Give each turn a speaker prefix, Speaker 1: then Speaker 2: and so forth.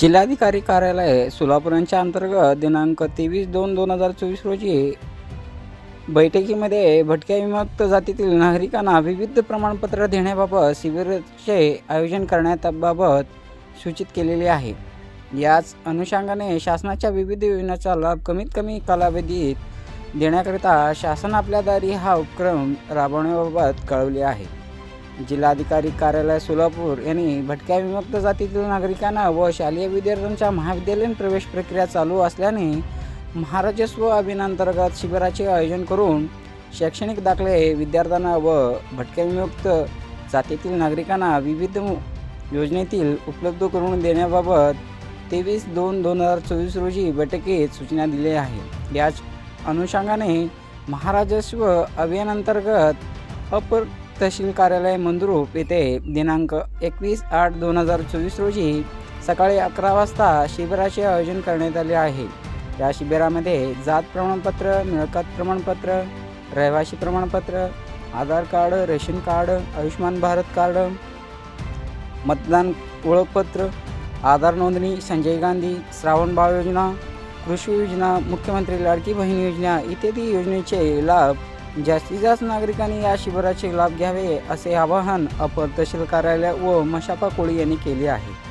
Speaker 1: जिल्हाधिकारी कार्यालय सोलापूर यांच्या अंतर्गत दिनांक तेवीस दोन दोन हजार चोवीस रोजी बैठकीमध्ये भटक्या विमुक्त जातीतील नागरिकांना विविध प्रमाणपत्र देण्याबाबत शिबिराचे आयोजन करण्याबाबत सूचित केलेले आहे. याच अनुषंगाने शासनाच्या विविध योजनांचा लाभ कमीत कमी कालावधीत देण्याकरिता शासन आपल्या दारी हा उपक्रम राबवण्याबाबत कळवले आहे. जिल्हाधिकारी कार्यालय सोलापूर यांनी भटक्या विमुक्त जातीतील नागरिकांना व शालेय विद्यार्थ्यांच्या महाविद्यालयीन प्रवेश प्रक्रिया चालू असल्याने महाराजस्व अभियानांतर्गत शिबिराचे आयोजन करून शैक्षणिक दाखले विद्यार्थ्यांना व भटक्या विमुक्त जातीतील नागरिकांना विविध योजनेतील उपलब्ध करून देण्याबाबत तेवीस दोन दोन हजार चोवीस रोजी बैठकीत सूचना दिली आहे. याच अनुषंगाने महाराजस्व अभियानांतर्गत अपर तहसील कार्यालय मंद्रुप येथे दिनांक एकवीस आठ दोन हजार चोवीस रोजी सकाळी अकरा वाजता शिबिराचे आयोजन करण्यात आले आहे. या शिबिरामध्ये जात प्रमाणपत्र मिळकत प्रमाणपत्र रहिवासी प्रमाणपत्र Aadhaar card ration card Ayushman Bharat card मतदान ओळखपत्र आधार नोंदणी संजय गांधी श्रावण बाळ योजना कृषी योजना मुख्यमंत्री लाडकी बहीण योजना इत्यादी योजनेचे लाभ जास्तीत जास्त नागरिकांनी या शिबिराचे लाभ घ्यावे असे आवाहन अपर तहसील कार्यालय व मशापा कोळी यांनी केले आहे.